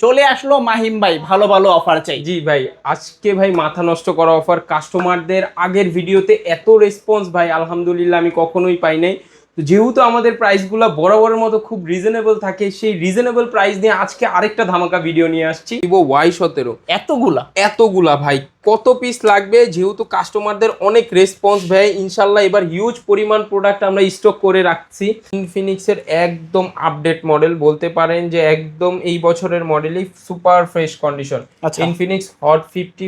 চলে আসলো মাহিম ভাই, ভালো ভালো অফার চাই। জি ভাই, আজকে ভাই মাথা নষ্ট করা অফার কাস্টমারদের আগের ভিডিওতে এত রেসপন্স ভাই, আলহামদুলিল্লাহ আমি কখনোই পাই নাই। তো যেহেতু আমাদের প্রাইসগুলো বরাবরের মতো খুব রিজনেবল থাকে সেই রিজনেবল প্রাইস নিয়ে আজকে আরেকটা ধামাকা ভিডিও নিয়ে আসছি। ভিভো ওয়াই সতেরো। এতগুলা। এতগুলা ভাই কত পিস লাগবে? যেহেতু কাস্টমারদের অনেক রেসপন্স ভাই ইনশাল্লাহ এবার হিউজ পরিমাণ প্রোডাক্ট আমরা স্টক করে রাখছি। ইনফিনিক্সের একদম আপডেট মডেল বলতে পারেন যে একদম এই বছরের মডেলই সুপার ফ্রেশ কন্ডিশন আচ্ছা। Infinix hot fifty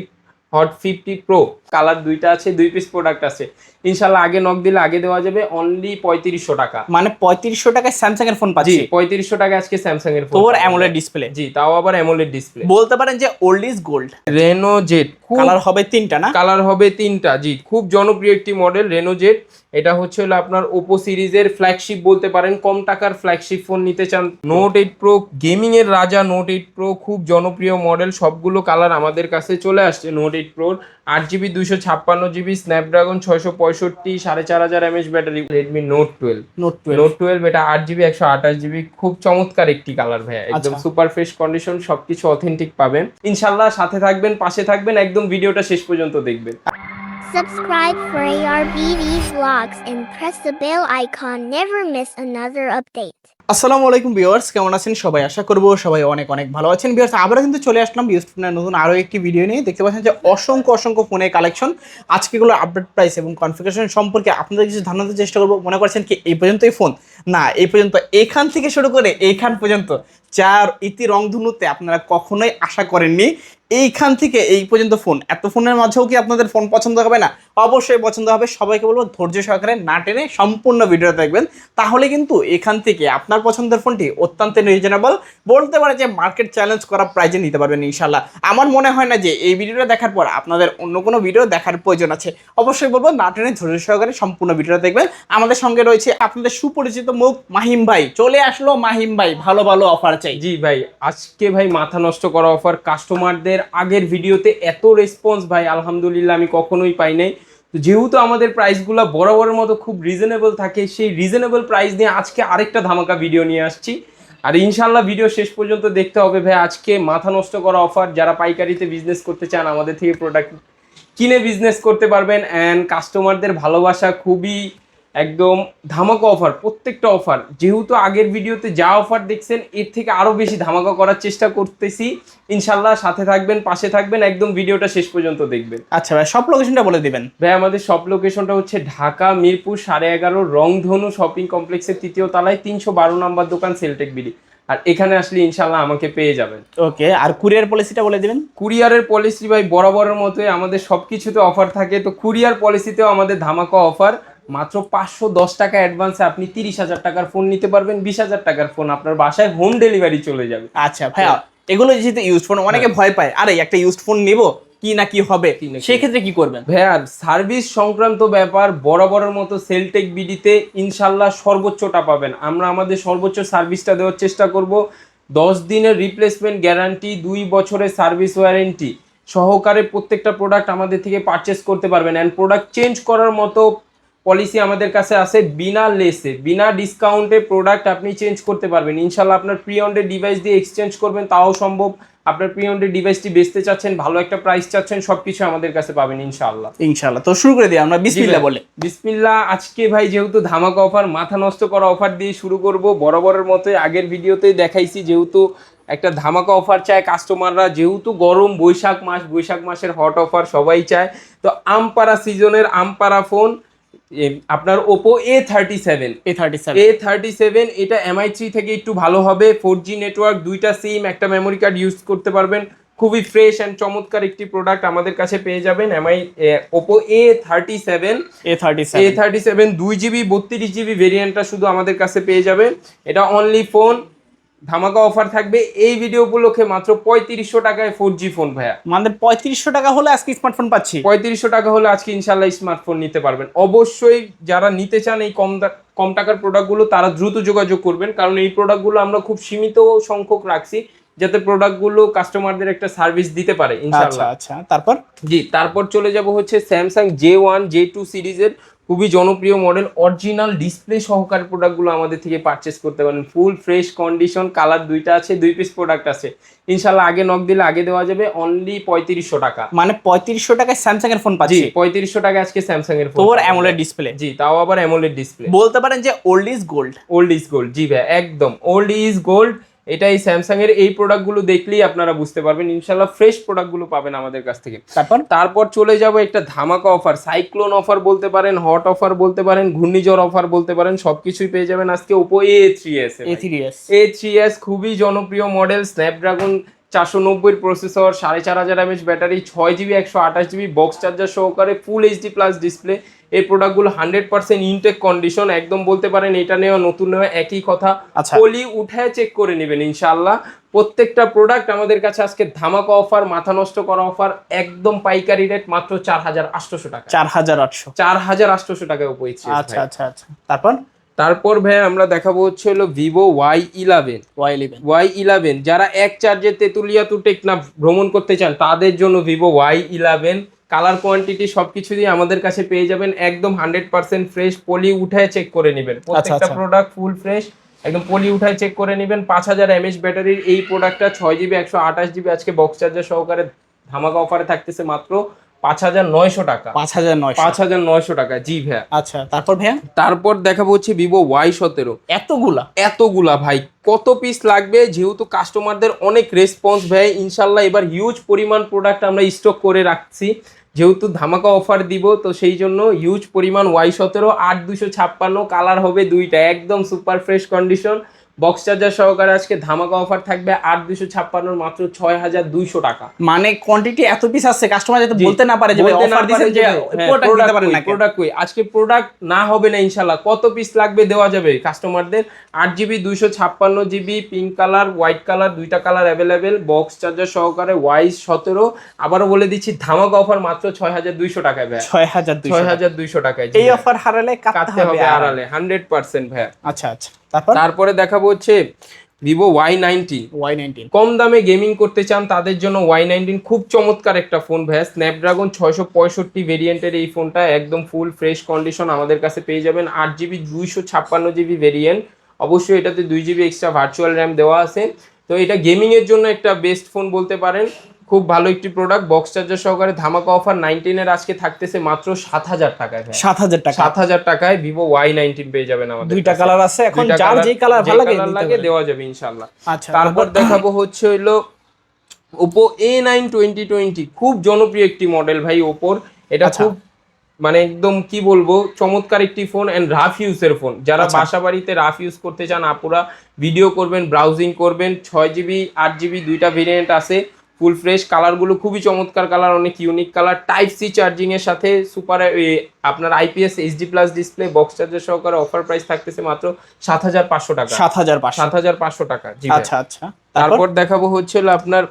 hot fifty pro colour দুইটা আছে দুই পিস প্রোডাক্ট আছে। ইনশাল্লাহ আগে নক দিলে আগে দেওয়া যাবে অনলি পঁয়ত্রিশশো টাকা। মানে পঁয়ত্রিশশো টাকায় স্যামসাং এর ফোন পাচ্ছি। পঁয়ত্রিশশো টাকা আজকে স্যামসাং এর ফোন তোর অ্যামোলেড। ডিসপ্লে জি তাও আবার অ্যামোলেড ডিসপ্লে বলতে পারেন যে old is gold Reno jet colour হবে তিনটা না? কালার হবে তিনটা জি খুব জনপ্রিয় একটি মডেল রেনোজেট এটা হচ্ছে হলো আপনার ওপো সিরিজের ফ্ল্যাগশিপ বলতে পারেন কম টাকার ফ্ল্যাগশিপ ফোন নিতে চান। নোট এইট প্রো গেমিং এর রাজা নোট এইট প্রো খুব জনপ্রিয় মডেল সবগুলো কালার আমাদের কাছে চলে আসছে নোট এইট প্রোর আট জিবি দুইশো ছাপ্পান্ন জিবি স্ন্যাপড্রাগন ছয়শো পঁয়ষট্টি সাড়ে চার হাজার MH battery Redmi note twelve note twelve note twelve এটা আট জিবি একশো আঠাশ জিবি খুব চমৎকার একটি কালার ভাইয়া একদম আচ্ছা। সুপার ফ্রেশ কন্ডিশন সবকিছু অথেন্টিক পাবেন। ইনশাল্লাহ সাথে থাকবেন পাশে থাকবেন একদম ভিডিওটা শেষ পর্যন্ত দেখবেন। Subscribe for ARBV vlogs and press the bell icon. Never miss another update. আসসালামু আলাইকুম ভিউয়ার্স, কেমন আছেন? সবাই আশা করব সবাই অনেক অনেক ভালো আছেন। ভিউয়ার্স, আবারও কিন্তু চলে আসলাম ইউজ ফোনের নতুন আরও একটি ভিডিও নিয়ে। দেখতে পাচ্ছেন যে অসংখ্য অসংখ্য ফোনের কালেকশন আজকেগুলো আপডেট প্রাইস এবং কনফিগারেশন সম্পর্কে আপনাদের কিছু ধারণাতে চেষ্টা করব। মনে করছেন কি এই পর্যন্তই ফোন না, এই পর্যন্ত। এখান থেকে শুরু করে এইখান পর্যন্ত চার ইতি রংধনুতে আপনারা কখনোই আশা করেননি। এইখান থেকে এই পর্যন্ত ফোন এত ফোনের মাঝেও কি আপনাদের ফোন পছন্দ হবে না? অবশ্যই পছন্দ হবে। সবাইকে বলব, ধৈর্য সহকারে না টেনে সম্পূর্ণ ভিডিও দেখবেন। তাহলে কিন্তু এখান থেকে আপনার পছন্দের ফোনটি অত্যন্ত রিজনেবল বলতে পারে যে মার্কেট চ্যালেঞ্জ করা প্রাইজে নিতে পারবেন ইনশাল্লাহ আমার মনে হয় না যে এই ভিডিওটা দেখার পর আপনাদের অন্য কোনো ভিডিও দেখার প্রয়োজন আছে। অবশ্যই বলব, না টেনে ধৈর্য সহকারে সম্পূর্ণ ভিডিওটা দেখবেন। আমাদের সঙ্গে রয়েছে আপনাদের সুপরিচিত মুখ মাহিম ভাই। চলে আসলো মাহিম ভাই, ভালো ভালো অফার চাই। জি ভাই, আজকে ভাই মাথা নষ্ট করা অফার কাস্টমারদের আগের ভিডিওতে এত রেসপন্স ভাই, আলহামদুলিল্লাহ আমি কখনোই পাই নাই। তো যেহেতু আমাদের প্রাইসগুলো বরাবরের মতো খুব রিজনেবল থাকে, সেই রিজনেবল প্রাইস নিয়ে আজকে আরেকটা ধামাকা ভিডিও নিয়ে আসছি। আর ইনশাল্লাহ ভিডিও শেষ পর্যন্ত দেখতে হবে, ভাই, আজকে মাথা নষ্ট করা অফার যারা পাইকারিতে বিজনেস করতে চান, আমাদের থেকে প্রোডাক্ট কিনে বিজনেস করতে পারবেন। অ্যান্ড কাস্টমারদের ভালোবাসা খুবই একদম ধামাকা অফার প্রত্যেকটা অফার যেহেতু আগের ভিডিওতে যা অফার দেখছেন এর থেকে আরও বেশি ধামাকা করার চেষ্টা করতেছি। ইনশাল্লাহ সাথে থাকবেন পাশে থাকবেন একদম ভিডিওটা শেষ পর্যন্ত দেখবেন। আচ্ছা ভাই সব লোকেশনটা বলে দিবেন। ভাই আমাদের সব লোকেশনটা হচ্ছে ঢাকা মিরপুর সাড়ে এগারো রংধনু শপিং কমপ্লেক্সের তৃতীয় তলায় তিনশো বারো নম্বর দোকান সেলটেক বিডি আর এখানে আসলে ইনশাল্লাহ আমাকে পেয়ে যাবেন। ওকে আর কুরিয়ার পলিসিটা বলে দিবেন। কুরিয়ারের পলিসি ভাই বরাবরের মতোই আমাদের সব কিছুতে অফার থাকে। তো কুরিয়ার পলিসিতেও আমাদের ধামাকা অফার মাত্র পাঁচশো দশ টাকা অ্যাডভান্সে আপনি তিরিশ হাজার টাকার ফোন নিতে পারবেন বিশ হাজার টাকার ফোন আপনার বাসায় হোম ডেলিভারি চলে যাবে। আচ্ছা ভাইয়া এগুলো যেহেতু ইউজ ফোন অনেকে ভয় পায় আরে একটা ইউজ ফোন নিব কি না কি হবে? না কি করবেন? ভাইয়া সার্ভিস সংক্রান্ত ব্যাপার বরাবরের মতো সেলটেক বিডিতে ইনশাল্লাহ সর্বোচ্চটা পাবেন। আমরা আমাদের সর্বোচ্চ সার্ভিসটা দেওয়ার চেষ্টা করব। দশ দিনের রিপ্লেসমেন্ট গ্যারান্টি দুই বছরের সার্ভিস ওয়ারেন্টি সহকারে প্রত্যেকটা প্রোডাক্ট আমাদের থেকে পারচেস করতে পারবেন। অ্যান্ড প্রোডাক্ট চেঞ্জ করার মতো পলিসি আমাদের কাছে আছে বিনা লেসে বিনা ডিসকাউন্টে প্রোডাক্ট আপনি চেঞ্জ করতে পারবেন। ইনশাল্লাহ আপনার প্রি অন্ডের ডিভাইস দিয়ে এক্সচেঞ্জ করবেন তাও সম্ভব। আপনার প্রি অন্ডের ডিভাইসটি বেচতে চাচ্ছেন ভালো একটা প্রাইস চাচ্ছেন সবকিছু আমাদের কাছে পাবেন ইনশাল্লাহ ইনশাল্লাহ তো শুরু করে দিই আমরা বিসমিল্লা বলে। বিসমিল্লা আজকে ভাই যেহেতু ধামাকা অফার মাথা নষ্ট করা অফার দিয়ে শুরু করব বরাবরের মতোই আগের ভিডিওতেই দেখাইছি যেহেতু একটা ধামাকা অফার চায় কাস্টমাররা যেহেতু গরম বৈশাখ মাস বৈশাখ মাসের হট অফার সবাই চায়। তো আমপারা সিজনের আমপারা ফোন আপনার Oppo A thirty seven A thirty seven A thirty seven এটা এমআই থ্রি থেকে একটু ভালো হবে। ফোর জি নেটওয়ার্ক দুইটা সিম একটা মেমোরি কার্ড ইউজ করতে পারবেন। খুবই ফ্রেশ অ্যান্ড চমৎকার একটি প্রোডাক্ট আমাদের কাছে পেয়ে যাবেন MI Oppo A thirty seven A thirty A thirty seven দুই জিবি বত্রিশ জিবি ভেরিয়েন্টটা শুধু আমাদের কাছে পেয়ে যাবেন। এটা অনলি ফোন ধামাকা অফার থাকবে। এই ভিডিও উপলক্ষে মাত্র পঁয়ত্রিশশো টাকায় ফোর জি ফোন ভাইয়া। আমাদের পঁয়ত্রিশশো টাকা হলে আজকে স্মার্টফোন পাচ্ছি। পঁয়ত্রিশশো টাকা হলে আজকে ইনশাল্লাহ স্মার্টফোন নিতে পারবেন। অবশ্যই যারা নিতে চান এই কম কম টাকার প্রোডাক্টগুলো তারা দ্রুত যোগাযোগ করবেন। কারণ এই প্রোডাক্টগুলো আমরা খুব সীমিত সংখ্যক রাখছি যাতে প্রোডাক্টগুলো কাস্টমারদের একটা সার্ভিস দিতে পারে আচ্ছা ইনশাল্লাহ আচ্ছা। তারপর? জি তারপর চলে যাব হচ্ছে Samsung J one J two সিরিজের খুবই জনপ্রিয় মডেল অরিজিনাল ডিসপ্লে সহকারে প্রোডাক্টগুলো আমাদের থেকে পারচেস করতে পারেন। ফুল ফ্রেশ কন্ডিশন কালার দুইটা আছে দুই পিস প্রোডাক্ট আছে। ইনশাল্লাহ আগে নক দিলে আগে দেওয়া যাবে অনলি পঁয়ত্রিশশো টাকা। মানে পঁয়ত্রিশশো টাকায় স্যামসাং এর ফোন পাচ্ছি। পঁয়ত্রিশশো টাকা আজকে স্যামসাং এর ফোন অ্যামোলেড ডিসপ্লে জি তাও আবার অ্যামোলেড ডিসপ্লে বলতে পারেন যে old is gold old is gold জি ভাই একদম। ওল্ড ইজ গোল্ড এটা এই স্যামসাং এর এই প্রোডাক্টগুলো দেখলেই আপনারা বুঝতে পারবেন। ইনশাল্লাহ ফ্রেশ প্রোডাক্টগুলো পাবেন আমাদের কাছ থেকে। তারপর? তারপর চলে যাব একটা ধামাকা অফার সাইক্লোন অফার বলতে পারেন হট অফার বলতে পারেন ঘূর্ণিঝড় অফার বলতে পারেন সবকিছুই পেয়ে যাবেন আজকে Oppo A three S A three S A three S খুবই জনপ্রিয় মডেল স্ন্যাপড্রাগন চারশো নব্বই প্রসেসর সাড়ে চার হাজার এমএচ ব্যাটারি ছয় জিবি একশো আঠাশ জিবি বক্স চার্জার সহকারে ফুল এইচডি প্লাস ডিসপ্লে এই প্রোডাক্টগুলো হান্ড্রেড পার্সেন্ট ইনটেক কন্ডিশন একদম বলতে পারেন এটা নেওয়া নতুন নেওয়া একই কথা। আচ্ছা। পলি উঠায় চেক করে নেবেন ইনশাল্লাহ প্রত্যেকটা প্রোডাক্ট আমাদের কাছে আজকে ধামাকা অফার মাথা নষ্ট করা অফার একদম পাইকারি রেট মাত্র চার হাজার আটশোশো টাকা। চার হাজার আটশো। চার হাজার আটশোশো টাকায় উপয়েছে আচ্ছা আচ্ছা আচ্ছা। তারপর? তারপর ভাই আমরা দেখাবো হচ্ছে হলো Vivo Y eleven Y eleven Y eleven যারা এক চার্জে তেতুলিয়া টু টেকনা ভ্রমণ করতে চান তাদের জন্য Vivo Y eleven colour quantity সবকিছু দিয়ে আমাদের কাছে পেয়ে যাবেন। একদম হান্ড্রেড পার্সেন্ট ফ্রেশ পলি উঠায় চেক করে নেবেন। প্রত্যেকটা আচ্ছা। প্রোডাক্ট ফুল ফ্রেশ একদম পলি উঠায় চেক করে নেবেন। পাঁচ হাজার এমএচ ব্যাটারির এই প্রোডাক্টটা ছয় জিবি একশো আঠাশ জিবি আজকে বক্স চার্জার সহকারে ধামাকা অফারে থাকতেছে মাত্র। পাঁচ হাজার নয়শো টাকা। পাঁচ হাজার নয়শো। পাঁচ হাজার নয়শো টাকা জি ভাইয়া। আচ্ছা তারপর ভাইয়া? তারপর দেখাবো হচ্ছে ভিভো ওয়াই সতেরো। এতগুলা? এতগুলা ভাই কত পিস লাগবে? যেহেতু কাস্টমারদের অনেক রেসপন্স ভাই ইনশাল্লাহ এবার হিউজ পরিমাণ প্রোডাক্ট আমরা স্টক করে রাখছি। যেহেতু ধামাকা অফার দিব তো সেই জন্য হিউজ পরিমাণ ওয়াই সতেরো আট দুশো ছাপ্পান্ন কালার হবে দুইটা একদম super fresh condition box charger সহকারে আজকে ধামাকা অফার থাকবে আট দুশো ছাপ্পান্নর মাত্র ছয় হাজার দুইশো টাকা। মানে কোয়ান্টিটি এত পিস আসছে কাস্টমার যাতে বলতে না পারে যে অফার দিয়েছেন যে যে, হ্যাঁ, প্রোডাক্ট পারেন কই। আজকে প্রোডাক্ট না হবে না ইনশাল্লাহ কত পিস লাগবে দেওয়া যাবে কাস্টমারদের আট জিবি দুইশো ছাপ্পান্ন GB pink colour white colour দুইটা কালার অ্যাভেলেবেল বক্স চার্জার সহকারে ওয়াইস সতেরো। আবারও বলে দিচ্ছি ধামাকা অফার মাত্র ছয় হাজার দুইশো টাকায় ভাই ছয় হাজার ছয় হাজার দুইশো টাকায় এই অফার হারালে কাটতে হবে আড়ালে হান্ড্রেড পার্সেন্ট ভাইয়া। আচ্ছা আচ্ছা। তারপর? তারপরে দেখাবো হচ্ছে Vivo Y ninety Y nineteen কম দামে গেমিং করতে চান তাদের জন্য ওয়াই নাইনটিন খুব চমৎকার একটা ফোন ভাইয়া। স্ন্যাপড্রাগন ছয়শো পঁয়ষট্টি ভেরিয়েন্টের এই ফোনটা একদম ফুল ফ্রেশ কন্ডিশন আমাদের কাছে পেয়ে যাবেন। আট জিবি দুইশো ছাপ্পান্ন জিবি ভেরিয়েন্ট অবশ্যই এটাতে দুই জিবি এক্সট্রা ভার্চুয়াল র্যাম দেওয়া আছে। তো এটা গেমিংয়ের জন্য একটা বেস্ট ফোন বলতে পারেন। খুব ভালো একটি প্রোডাক্ট বক্স চার্জার সহকারে ধামাকা অফার নাইনটিনের আজকে থাকতেছে মাত্র সাত হাজার টাকায় সাত হাজার টাকা। সাত হাজার টাকায় ভিভো ওয়াই নাইনটিন পেয়ে যাবেন আমাদের দুইটা কালার আছে এখন যার যেই কালার ভালো লাগে লাগে দেওয়া যাবে ইনশাল্লাহ আচ্ছা তারপর দেখাবো হচ্ছে হইল Oppo A nine twenty twenty খুব জনপ্রিয় একটি মডেল ভাই ওপোর এটা আচ্ছা। খুব মানে একদম কি বলব চমৎকার একটি ফোন এন্ড রাফ ইউজের ফোন যারা আচ্ছা। বাসা বাড়িতে রাফ ইউজ করতে চান আপুরা ভিডিও করবেন ব্রাউজিং করবেন ছয় জিবি আট জিবি দুইটা ভেরিয়েন্ট আছে। ফুল ফ্রেশ কালারগুলো খুবই চমৎকার কালার অনেক unique colour. Type C charging এর সাথে সুপার আপনার IPS HD plus display box charger সহকারে অফার প্রাইস থাকতেছে মাত্র সাত হাজার পাঁচশো টাকা। সাত হাজার সাত হাজার পাঁচশো টাকা জি আচ্ছা আচ্ছা। তারপর? দেখাবো হচ্ছে আপনার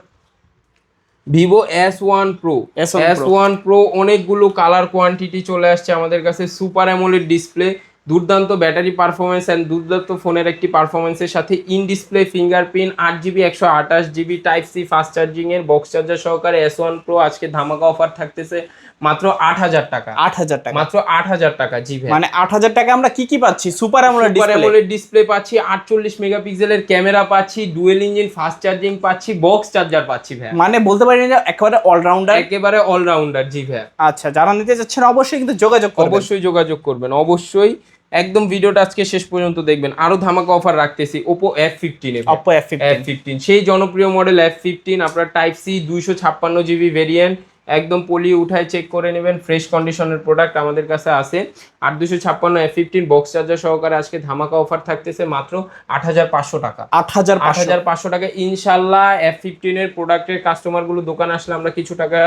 Vivo S one pro S1 S one pro অনেকগুলো কালার কোয়ান্টিটি চলে আসছে আমাদের কাছে। সুপার অ্যামোলেড ডিসপ্লে দুর্দান্ত ব্যাটারি পারফরমেন্স অ্যান্ড দুর্দান্ত ফোনের একটি পারফরমেন্সের সাথে ইন ডিসপ্লে ফিঙ্গারপ্রিন্ট আট জিবি একশো আঠাশ GB type C fast charging এর বক্স চার্জার সহকারে এস ওয়ান প্রো আজকে ধামাকা অফার থাকতেছে মাত্র আট হাজার টাকা। আট হাজার টাকা। মাত্র আট হাজার টাকা জি ভাই মানে আট হাজার টাকা আমরা কি কি পাচ্ছি? সুপার অ্যামোলেড ডিসপ্লে ডিসপ্লে পাচ্ছি আটচল্লিশ মেগাপিক্সেলের ক্যামেরা পাচ্ছি ডুয়েল ইঞ্জিন ফাস্ট চার্জিং পাচ্ছি বক্স চার্জার পাচ্ছি ভাই মানে বলতে পারি না একেবারে অলরাউন্ডার একেবারে অলরাউন্ডার জি ভাই আচ্ছা যারা নিতে যাচ্ছেন অবশ্যই কিন্তু যোগাযোগ অবশ্যই যোগাযোগ করবেন। অবশ্যই একদম ভিডিওটা আজকে শেষ পর্যন্ত দেখবেন। আরও ধামাকা অফার রাখতেছি Oppo F fifteen Oppo F fifteen সেই জনপ্রিয় মডেল এফ ফিফটিন আপনার টাইপ সি দুইশো ছাপ্পান্ন জিবি ভেরিয়েন্ট একদম পলি উঠায় চেক করে নেবেন ফ্রেশ কন্ডিশনের প্রোডাক্ট আমাদের কাছে আছে। আর দুশো ছাপ্পান্ন এফ ফিফটিন বক্স চার্জার সহকারে আজকে ধামাকা অফার থাকতেছে মাত্র আট হাজার পাঁচশো টাকা। আট হাজার আট হাজার পাঁচশো টাকা। ইনশাল্লাহ এফ ফিফটিনের প্রোডাক্টের কাস্টমারগুলো দোকান আসলে আমরা কিছু টাকা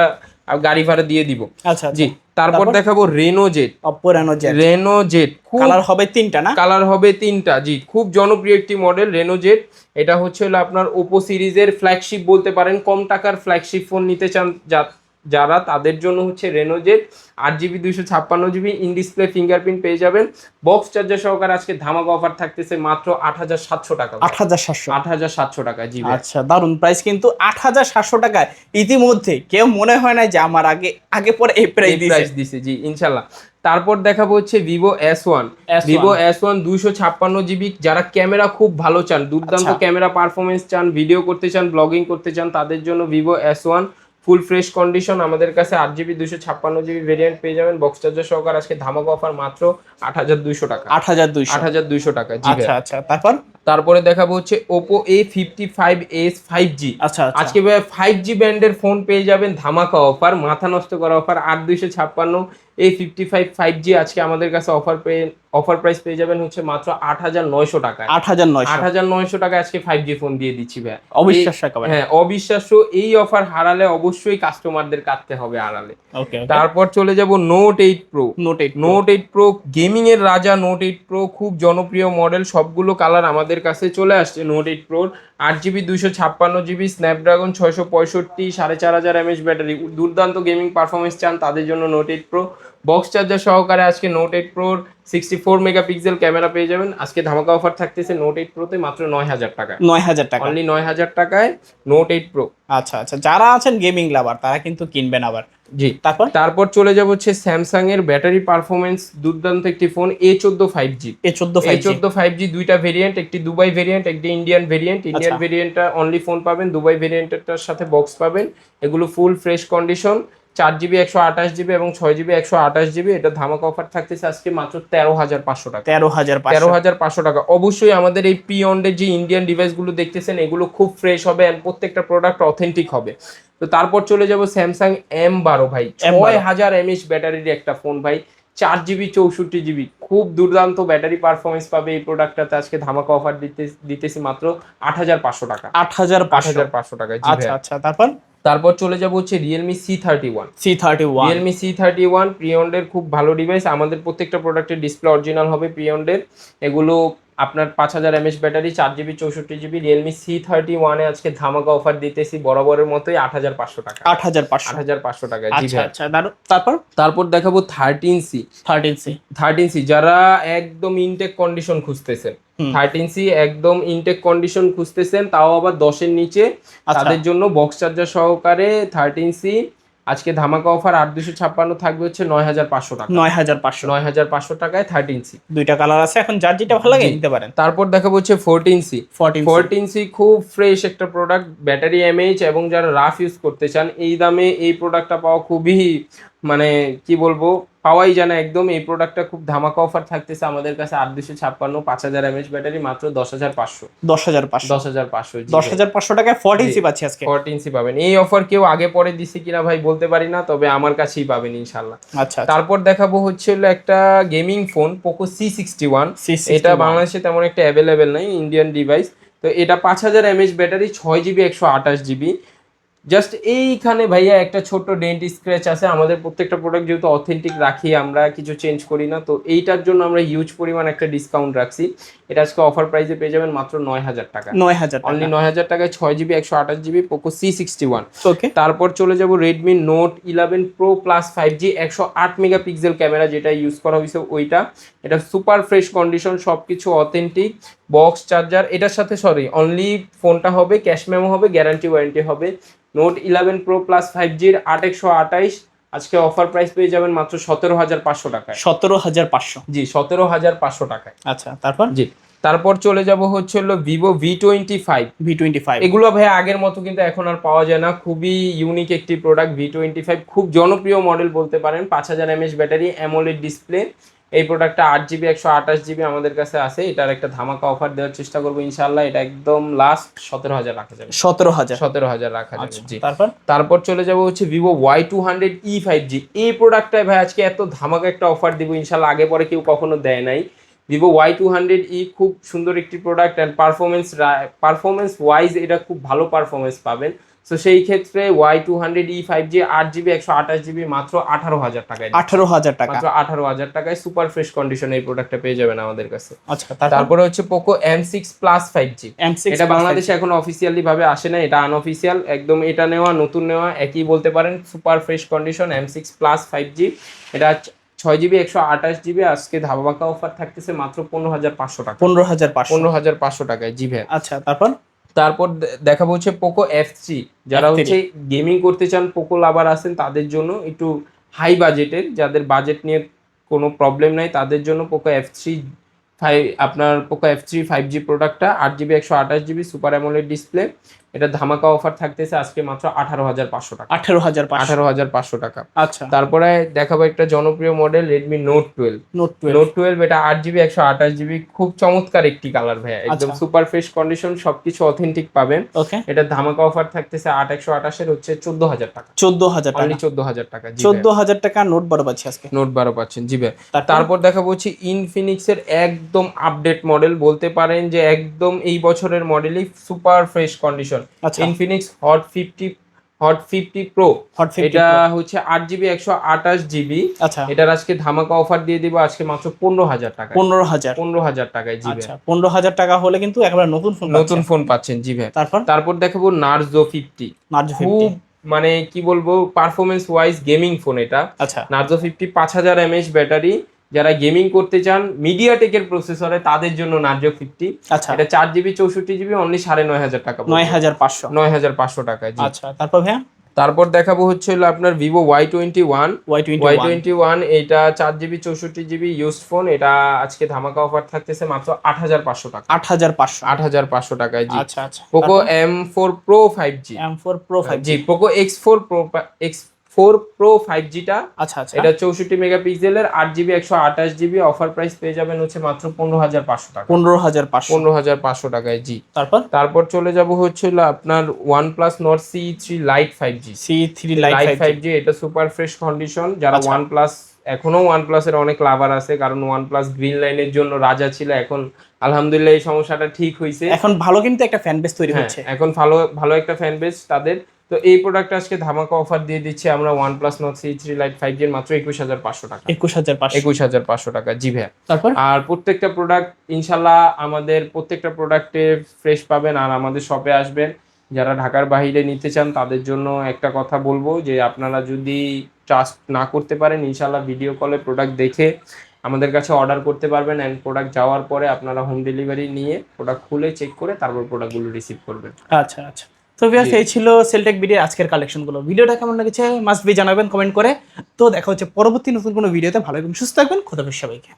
গাড়ি ভাড়া দিয়ে দিব। আচ্ছা জি তারপর? দেখাবো Reno Z Oppo Reno Z Reno Z colour হবে তিনটা না? কালার হবে তিনটা জি খুব জনপ্রিয় একটি মডেল রেনো জেট এটা হচ্ছে হলো আপনার ওপো সিরিজের ফ্ল্যাগশিপ বলতে পারেন কম টাকার ফ্ল্যাগশিপ ফোন নিতে চান যা যারা তাদের জন্য হচ্ছে রেনোজেট আট জিবি দুইশো ছাপ্পান্ন জিবি ইন ডিসপ্লে ফিঙ্গারপ্রিন্ট পেয়ে যাবেন। বক্স চার্জার সহকারে আজকে ধামাকা অফার থাকতেছে মাত্র আট হাজার সাতশো টাকা আট হাজার সাতশো। আট হাজার সাতশো টাকা জি আচ্ছা দারুণ প্রাইস কিন্তু আট হাজার সাতশো টাকায়। ইতিমধ্যে কেউ মনে হয় না যে আমার আগে আগে পরে এই প্রাইস প্রাইস দিছে জি ইনশাল্লাহ তারপর দেখাবো হচ্ছে Vivo S one Vivo S one দুইশো ছাপ্পান্ন জিবি যারা ক্যামেরা খুব ভালো চান দুর্দান্ত আচ্ছা। ক্যামেরা পারফরমেন্স চান ভিডিও করতে চান ব্লগিং করতে চান তাদের জন্য Vivo S one full fresh condition আমাদের কাছে আট জিবি দুশো ছাপ্পান্ন জিবি ভেরিয়েন্ট পেয়ে যাবেন। বক্স চার্জার সহকার আজকে ধামাকা অফার মাত্র আট হাজার দুইশো টাকা। আট হাজার দুইশো। আট হাজার দুইশো টাকা। আচ্ছা আচ্ছা তারপর? তারপরে দেখাবো হচ্ছে Oppo A fifty five S five G আচ্ছা আজকে ফাইভ জি ব্যান্ডের ফোন পেয়ে যাবেন ধামাকা অফার মাথা নষ্ট করা অফার আট দুইশো ছাপ্পান্ন A fifty five five G আজকে আমাদের কাছে অফার পেয়ে অফার প্রাইস পেয়ে যাবেন হচ্ছে মাত্র আট হাজার নয়শো টাকা আট হাজার নয়শো। আট হাজার নয়শো টাকা আজকে ফাইভ জি ফোন দিয়ে দিচ্ছি ভাই অবিশ্বাস্য হ্যাঁ অবিশ্বাস্য এই অফার হারালে অবশ্যই কাস্টমারদের কাটতে হবে আড়ালে। তারপর চলে যাব Note eight pro Note eight Note eight pro gaming এর রাজা নোট এইট প্রো খুব জনপ্রিয় মডেল সবগুলো কালার আমাদের কাছে চলে আসছে নোট এইট প্রোর আট জিবি দুশো ছাপ্পান্ন জিবি স্ন্যাপড্রাগন ছয়শো পঁয়ষট্টি, সাড়ে চার হাজার এমএচ ব্যাটারি দুর্দান্ত গেমিং পারফরমেন্স চান তাদের জন্য Note eight pro box charger সহকারে আজকে নোট এইট প্রোর সিক্সটি ফোর মেগাপিক্সেল ক্যামেরা পেয়ে যাবেন। আজকে ধামাকা অফার থাকতেছে নোট এইট প্রোতে মাত্র নয় হাজার টাকায়। নয় হাজার টাকা অনলি নয় হাজার টাকায় নোট এইট প্রো আচ্ছা আচ্ছা যারা আছেন গেমিং লাভার তারা কিন্তু কিনবেন আবার। জি। তারপর? তারপর চলে যাব হচ্ছে স্যামসাং এর ব্যাটারি পারফরমেন্স দুর্দান্ত একটি ফোন এ চোদ্দ ফাইভ জি এ চোদ্দ ফাইভ চোদ্দ ফাইভ জি দুইটা ভেরিয়েন্ট একটি দুবাই ভেরিয়েন্ট একটি ইন্ডিয়ান ভেরিয়েন্ট ইন্ডিয়ান। ভেরিয়েন্টটা অনলি ফোন পাবেন দুবাই ভেরিয়েন্টটার সাথে বক্স পাবেন। এগুলো ফুল ফ্রেশ কন্ডিশন চার জিবি একশো আঠাশ জিবি এবং ছয় জিবি একশো আঠাশ জিবি এটা ধামাকা অফার থাকতেছে আজকে মাত্র তেরো হাজার পাঁচশো টাকা। তেরো হাজার তেরো হাজার পাঁচশো টাকা। অবশ্যই আমাদের এই প্রি অন্ডের যে ইন্ডিয়ান ডিভাইসগুলো দেখতেছেন এগুলো খুব ফ্রেশ হবে অ্যান্ড প্রত্যেকটা প্রোডাক্ট অথেন্টিক হবে। তো তারপর চলে যাব স্যামসাং এম বারো ভাই। M12 ছয় হাজার এমএইচ ব্যাটারির একটা ফোন ভাই। চার জিবি চৌষট্টি জিবি খুব দুর্দান্ত ব্যাটারি পারফরমেন্স পাবে এই প্রোডাক্টটাতে আজকে ধামাকা অফার দিতে দিতেছি মাত্র আট হাজার পাঁচশো টাকা। আট হাজার পাঁচশো। হাজার পাঁচশো টাকা আচ্ছা। আচ্ছা। তারপর? তারপর চলে যাব হচ্ছে realme C thirty one C thirty one realme C thirty one প্রিয়ন্ডের খুব ভালো ডিভাইস আমাদের প্রত্যেকটা প্রোডাক্টের ডিসপ্লে অরিজিনাল হবে প্রিয়ন্ডের এগুলো আপনার পাঁচ হাজার এমএচ ব্যাটারি চার জিবি চৌষট্টি জিবি রিয়েলমি সি থার্টি ওয়ানে আজকে ধামাকা অফার দিতেছি বরাবরের মতোই আট হাজার পাঁচশো টাকা। আট হাজার পাঁচশো। আট হাজার পাঁচশো টাকা আচ্ছা আচ্ছা তারপর? তারপর দেখাবো thirteen C thirteen C thirteen C যারা একদম ইনটেক কন্ডিশন খুঁজতেছেন। থার্টিন সি একদম ইনটেক কন্ডিশন খুঁজতেছেন তাও আবার দশের নিচে। আচ্ছা। তাদের জন্য বক্স চার্জার সহকারে থার্টিন সি আজকে ধামাকা অফার আট দুশো ছাপ্পান্ন থাকবে হচ্ছে নয় হাজার পাঁচশো টাকা। নয় হাজার পাঁচশো। নয় হাজার পাঁচশো টাকায় থার্টিন সি দুইটা কালার আছে এখন যার যেটা ভালো লাগে নিতে পারেন। তারপর দেখাবো হচ্ছে ফোরটিন সি ফোরটিন সি খুব ফ্রেশ একটা প্রোডাক্ট ব্যাটারি এমএইচ এবং যারা রাফ ইউজ করতে চান এই দামে এই প্রোডাক্টটা পাওয়া খুবই মানে কি বলব পাওয়াই জানা একদম এই প্রোডাক্টটা খুব ধামাকা অফার থাকতেছে আমাদের কাছে আট দুশো ছাপ্পান্ন পাঁচ হাজার এমএইচ ব্যাটারি মাত্র দশ হাজার পাঁচশো। দশ হাজার পাঁচশো। দশ হাজার পাঁচশো দশ হাজার পাঁচশো টাকায় ফোরটিন জি। সি পাচ্ছি আজকে। ফোরটিন সি পাবেন। এই অফার কেউ আগে পরে দিছে কিনা ভাই বলতে পারি না তবে আমার কাছেই পাবেন ইনশাল্লাহ আচ্ছা আচ্ছা। তারপর দেখাবো হচ্ছে হলো একটা gaming phone Poco C sixty one C61 এটা বাংলাদেশে তেমন একটা অ্যাভেলেবেল নাই ইন্ডিয়ান ডিভাইস তো এটা পাঁচ হাজার এমএইচ ব্যাটারি ছয় জিবি একশো আঠাশ জিবি জাস্ট এইখানে ভাইয়া একটা ছোট্ট ডেন্ট স্ক্র্যাচ আছে। আমাদের প্রত্যেকটা প্রোডাক্ট যেহেতু অথেন্টিক রাখি আমরা কিছু চেঞ্জ করি না। তো এইটার জন্য আমরা হিউজ পরিমাণ একটা ডিসকাউন্ট রাখছি। এটা আজকে অফার প্রাইসে পেয়ে যাবেন মাত্র নয় হাজার টাকা। নয় হাজার অনলি নয় হাজার টাকায় ছয় জিবি একশো আঠাশ GB Poco C sixty one okay তারপর চলে যাব Redmi Note eleven pro plus five G একশো আট মেগাপিক্সেল ক্যামেরা যেটা ইউজ করা হয়েছে ওইটা। এটা সুপার ফ্রেশ কন্ডিশন সব কিছু অথেন্টিক বক্স চার্জার এটার সাথে সরি অনলি ফোনটা হবে ক্যাশ মেমো হবে গ্যারান্টি ওয়ারেন্টি হবে। Note eleven pro plus five জির আট একশো আঠাইশ আজকে অফার প্রাইস পেয়ে যাবেন মাত্র সতেরো হাজার পাঁচশো টাকায়। সতেরো হাজার পাঁচশো। জি সতেরো হাজার পাঁচশো টাকায়। আচ্ছা তারপর? জি তারপর চলে যাব হচ্ছে হলো Vivo V twenty five V twenty five এগুলো ভাই আগের মতো কিন্তু এখন আর পাওয়া যায় না খুবই ইউনিক একটি প্রোডাক্ট ভি টোয়েন্টি ফাইভ খুব জনপ্রিয় মডেল বলতে পারেন পাঁচ হাজার এমএচ ব্যাটারি অ্যামোলেড ডিসপ্লে এই প্রোডাক্টটা আট জিবি একশো আঠাশ জিবি আমাদের কাছে আছে। এটার একটা ধামাকা অফার দেওয়ার চেষ্টা করব ইনশাল্লাহ এটা একদম লাস্ট সতেরো হাজার রাখা যাবে। সতেরো হাজার। সতেরো হাজার রাখা যাবে আচ্ছা জি। তারপর? তারপর চলে যাব হচ্ছে Vivo Y two hundred E five G এই প্রোডাক্টটায় ভাই আজকে এত ধামাকা একটা অফার দিব ইনশাল্লাহ আগে পরে কেউ কখনো দেয় নাই। Vivo Y two hundred E খুব সুন্দর একটি product and performance performance wise এটা খুব ভালো পারফরমেন্স পাবেন। তো সেই ক্ষেত্রে Y two hundred E five G আট জিবি একশো আঠাশ জিবি মাত্র আঠারো হাজার টাকায় আঠারো হাজার টাকা। মাত্র আঠারো হাজার টাকায় সুপার ফ্রেশ কন্ডিশন এই প্রোডাক্টটা পেয়ে যাবেন আমাদের কাছে। আচ্ছা তারপরে? হচ্ছে Poco M six plus five G এটা বাংলাদেশে এখন অফিসিয়ালি ভাবে আসে না এটা আনঅফিসিয়াল একদম এটা নেওয়া নতুন নেওয়া একই বলতে পারেন super fresh condition M six plus five G এটা ছয় জিবি একশো আঠাশ জিবি আজকে ধাবাবাকা অফার থাকতেছে মাত্র পনেরো হাজার পাঁচশো টাকা। পনেরো হাজার পনেরো হাজার পাঁচশো টাকায় জি আচ্ছা তারপর? তারপর দেখাবো হচ্ছে পোকো এফ থ্রি যারা হচ্ছে গেমিং করতে চান পোকো লাভার আছেন তাদের জন্য একটু হাই বাজেটের যাদের বাজেট নিয়ে কোনো প্রবলেম নাই তাদের জন্য পোকো এফ থ্রি ফাইভ আপনার Poco F three five G প্রোডাক্টটা আট জিবি একশো আঠাশ জিবি সুপার অ্যামোলেড ডিসপ্লে এটা ধামাকা অফার থাকতেছে আজকে মাত্র আঠারো হাজার পাঁচশো টাকা। আঠারো হাজার আঠারো হাজার পাঁচশো টাকা। আচ্ছা। তারপরে দেখাবো একটা জনপ্রিয় model Redmi Note twelve Note twelve Note twelve এটা আট জিবি একশো আঠাশ জিবি খুব চমৎকার একটি কালার ভাইয়া। একদম আচ্ছা। সুপার ফ্রেশ কন্ডিশন সবকিছু অথেন্টিক পাবেন। ওকে এটা ধামাকা অফার থাকতেছে আট একশো আঠাশের হচ্ছে চোদ্দ হাজার টাকা। চোদ্দ হাজার টাকা। চোদ্দ হাজার টাকা চোদ্দ হাজার টাকা নোট বারো পাচ্ছি আজকে। নোট বারো পাচ্ছেন জি ভাই তারপর? তারপর দেখাবো হচ্ছে ইনফিনিক্স এর একদম আপডেট মডেল বলতে পারেন যে একদম এই বছরের মডেলই সুপার ফ্রেশ কন্ডিশন আচ্ছা। Infinix Hot fifty Hot fifty pro এটা হচ্ছে আট জিবি একশো আঠাশ জিবি আচ্ছা। এটার আজকে ধামাকা অফার দিয়ে দিব আজকে মাত্র পনেরো হাজার টাকা পনেরো হাজার। পনেরো হাজার টাকায় জি ভাই আচ্ছা পনেরো হাজার টাকা হলে কিন্তু একেবারে নতুন ফোন নতুন ফোন পাচ্ছেন জি ভাই তারপর? তারপর দেখাবো নার্জো ফিফটি খুব মানে কি বলব পারফরমেন্স ওয়াইজ গেমিং ফোন এটা। আচ্ছা। নার্জো ফিফটি পাঁচ হাজার এমএইচ ব্যাটারি যারা গেমিং করতে চান মিডিয়াটেকের প্রসেসরে তাদের জন্য নার্জো ফিফটি আচ্ছা। এটা চার জিবি চৌষট্টি জিবি অনলি সাড়ে নয় হাজার টাকা নয় হাজার পাঁচশো। নয় হাজার পাঁচশো টাকায় আচ্ছা তারপর ভাইয়া? তারপর দেখাবো হচ্ছে হলো আপনার Vivo Y twenty one Y twenty one এটা চার জিবি চৌষট্টি জিবি ইউজ ফোন এটা আজকে ধামাকা অফার থাকতেছে মাত্র আট হাজার পাঁচশো টাকা। আট হাজার পাঁচশো। আট হাজার পাঁচশো টাকায় জি। আচ্ছা আচ্ছা। Poco M four pro five G M four pro five G Poco X four pro X four pro five জিটা। আচ্ছা আচ্ছা। এটা চৌষট্টি মেগাপিক্সেলের আট জিবি একশো আঠাশ জিবি অফার প্রাইস পেয়ে যাবেন হচ্ছে মাত্র পনেরো হাজার পাঁচশো টাকা। পনেরো হাজার পাঁচশো। পনেরো হাজার পাঁচশো টাকায় জি। তারপর? তারপর চলে যাব হচ্ছে আপনার OnePlus Nord C three lite five G C three lite five G এটা সুপার ফ্রেশ কন্ডিশন যারা আচ্ছা। ওয়ান প্লাস এখনও ওয়ান প্লাসের অনেক লাভার আছে কারণ ওয়ান প্লাস গ্রিন লাইনের জন্য রাজা ছিল এখন আলহামদুলিল্লাহ এই সমস্যাটা ঠিক হয়েছে এখন ভালো কিন্তু একটা ফ্যান বেস তৈরি হ্যাঁ, হচ্ছে। এখন ভালো ভালো একটা ফ্যান বেস তাদের। তো এই প্রোডাক্ট আজকে ধামাকা অফার দিয়ে দিচ্ছি আমরা OnePlus Nord C three lite five G মাত্র একুশ হাজার পাঁচশো টাকা। একুশ হাজার একুশ হাজার পাঁচশো টাকা জি ভাইয়া। তারপর? আর প্রত্যেকটা প্রোডাক্ট ইনশাল্লাহ আমাদের প্রত্যেকটা প্রোডাক্টে ফ্রেশ পাবেন আর আমাদের শপে আসবেন। যারা ঢাকার বাইরে নিতে চান তাদের জন্য একটা কথা বলব যে আপনারা যদি ট্রাস্ট না করতে পারেন ইনশাল্লাহ ভিডিও কলে প্রোডাক্ট দেখে আমাদের কাছে অর্ডার করতে পারবেন অ্যান্ড প্রোডাক্ট যাওয়ার পরে আপনারা হোম ডেলিভারি নিয়ে প্রোডাক্ট খুলে চেক করে তারপর প্রোডাক্টগুলো রিসিভ করবেন। আচ্ছা আচ্ছা। তো ভিউয়ার্স এই ছিল সেলটেক ভিডিও আজকের কালেকশনগুলো ভিডিওটা কেমন লেগেছে মাস্ট বি জানাবেন কমেন্ট করে। তো দেখা হচ্ছে পরবর্তী নতুন কোনো ভিডিওতে ভালো এবং সুস্থ থাকবেন। খোদা হাফেজ সবাইকে।